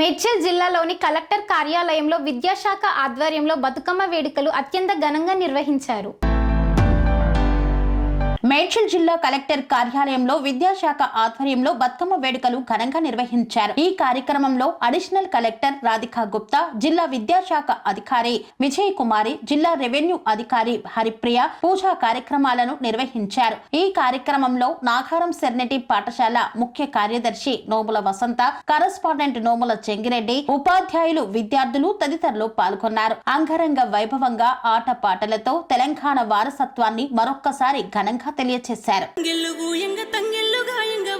మేడ్చల్ జిల్లాలోని కలెక్టర్ కార్యాలయంలో విద్యాశాఖ ఆధ్వర్యంలో బతుకమ్మ వేడుకలు అత్యంత ఘనంగా నిర్వహించారు. మేడ్చల్ జిల్లా కలెక్టర్ కార్యాలయంలో విద్యాశాఖ ఆధ్వర్యంలో బతుకమ్మ వేడుకలు ఘనంగా నిర్వహించారు. ఈ కార్యక్రమంలో అడిషనల్ కలెక్టర్ రాధికా గుప్తా జిల్లా విద్యాశాఖ అధికారి విజయ్ కుమారి జిల్లా రెవెన్యూ అధికారి హరిప్రియ పూజా కార్యక్రమాలను నిర్వహించారు. ఈ కార్యక్రమంలో నాగారం సెర్నటి పాఠశాల ముఖ్య కార్యదర్శి నోముల వసంత కరస్పాండెంట్ నోముల చెంగిరెడ్డి ఉపాధ్యాయులు విద్యార్థులు తదితరులు పాల్గొన్నారు. అంగరంగ వైభవంగా ఆటపాటలతో తెలంగాణ వారసత్వాన్ని మరొక్కసారి ఘనంగా తెలియచేశారు.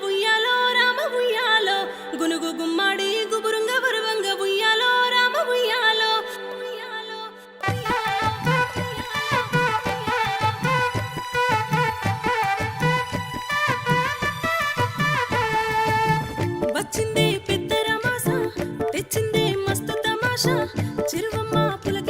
ఉయ్యాలో ఉయ్యాలో. గుమ్మాడి ఉయ్యాలో ఉయ్యాలో. వచ్చిందే పెద్ద రమాస తెచ్చిందే మస్తు తమాషా. చిరువమ్మ పులక